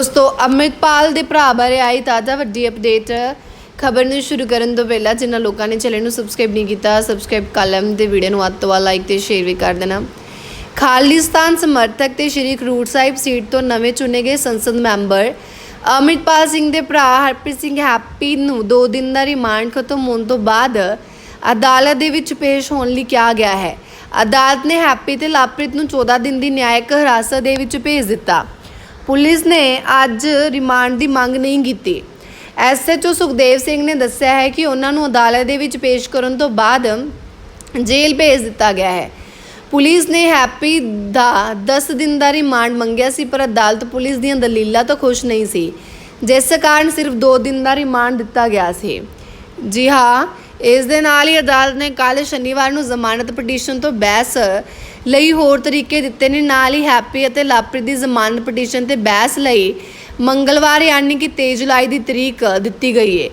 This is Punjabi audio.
ਦੋਸਤੋ ਅਮਿਤਪਾਲ ਦੇ ਭਰਾ ਬਾਰੇ ਆਈ ਤਾਜ਼ਾ ਵੱਡੀ ਅਪਡੇਟ ਖਬਰ ਨੂੰ ਸ਼ੁਰੂ ਕਰਨ ਤੋਂ ਪਹਿਲਾਂ ਜਿਨ੍ਹਾਂ ਲੋਕਾਂ ਨੇ ਚੈਨਲ ਨੂੰ ਸਬਸਕ੍ਰਾਈਬ ਨਹੀਂ ਕੀਤਾ ਸਬਸਕ੍ਰਾਈਬ ਕਾਲਮ ਲੈਣ ਤੇ ਵੀਡੀਓ ਨੂੰ ਵੱਧ ਤੋਂ ਵੱਧ ਲਾਈਕ ਤੇ ਸ਼ੇਅਰ ਵੀ ਕਰ ਦੇਣਾ। ਖਾਲਿਸਤਾਨ ਸਮਰਥਕ ਤੇ ਸ਼੍ਰੀ ਖਰੂਰ ਸਾਹਿਬ ਸੀਟ ਤੋਂ ਨਵੇਂ ਚੁਣੇ ਗਏ ਸੰਸਦ ਮੈਂਬਰ ਅਮਿਤਪਾਲ ਸਿੰਘ ਦੇ ਭਰਾ ਹਰਪ੍ਰੀਤ ਸਿੰਘ ਹੈਪੀ ਨੂੰ 2 ਦਿਨ ਦਾ ਰਿਮਾਂਡ ਖਤਮ ਹੋਣ ਤੋਂ ਬਾਅਦ ਅਦਾਲਤ ਦੇ ਵਿੱਚ ਪੇਸ਼ ਹੋਣ ਲਈ ਕਿਹਾ ਗਿਆ ਹੈ। ਅਦਾਲਤ ਨੇ ਹੈਪੀ ਤੇ ਲਾਪ੍ਰਿਤ ਨੂੰ 14 ਦਿਨ ਦੀ ਨਿਆਇਕ ਹਿਰਾਸਤ ਦੇ ਵਿੱਚ ਭੇਜ ਦਿੱਤਾ। ਪੁਲਿਸ ਨੇ ਅੱਜ ਰਿਮਾਂਡ ਦੀ ਮੰਗ ਨਹੀਂ ਕੀਤੀ। ਐਸਐਚਓ ਸੁਖਦੇਵ ਸਿੰਘ ਨੇ ਦੱਸਿਆ ਹੈ ਕਿ ਉਹਨਾਂ ਨੂੰ ਅਦਾਲਤ ਦੇ ਵਿੱਚ ਪੇਸ਼ ਕਰਨ ਤੋਂ ਬਾਅਦ ਜੇਲ੍ਹ ਭੇਜ ਦਿੱਤਾ ਗਿਆ ਹੈ। ਪੁਲਿਸ ਨੇ ਹੈਪੀ ਦਾ 10 ਦਿਨ ਦਾ ਰਿਮਾਂਡ ਮੰਗਿਆ ਸੀ, ਪਰ ਅਦਾਲਤ ਪੁਲਿਸ ਦੀਆਂ ਦਲੀਲਾਂ ਤੋਂ ਖੁਸ਼ ਨਹੀਂ ਸੀ। ਜਿਸ ਕਾਰਨ ਸਿਰਫ 2 ਦਿਨ ਦਾ ਰਿਮਾਂਡ ਦਿੱਤਾ ਗਿਆ ਸੀ। ਜੀ ਹਾਂ ਇਸ ਦੇ ਨਾਲ ਹੀ ਅਦਾਲਤ ਨੇ ਕੱਲ੍ਹ ਸ਼ਨੀਵਾਰ ਨੂੰ ਜ਼ਮਾਨਤ ਪਟੀਸ਼ਨ ਤੋਂ ਬਹਿਸ ਲਈ ਹੋਰ ਤਰੀਕੇ ਦਿੱਤੇ ਨੇ। ਨਾਲ ਹੀ ਹੈਪੀ ਅਤੇ ਲਾਪ੍ਰਿਤ ਦੀ ਜ਼ਮਾਨਤ ਪਟੀਸ਼ਨ ਤੇ ਬਹਿਸ ਲਈ ਮੰਗਲਵਾਰ ਯਾਨੀ ਕਿ 23 ਜੁਲਾਈ ਦੀ ਤਰੀਕ ਦਿੱਤੀ ਗਈ ਹੈ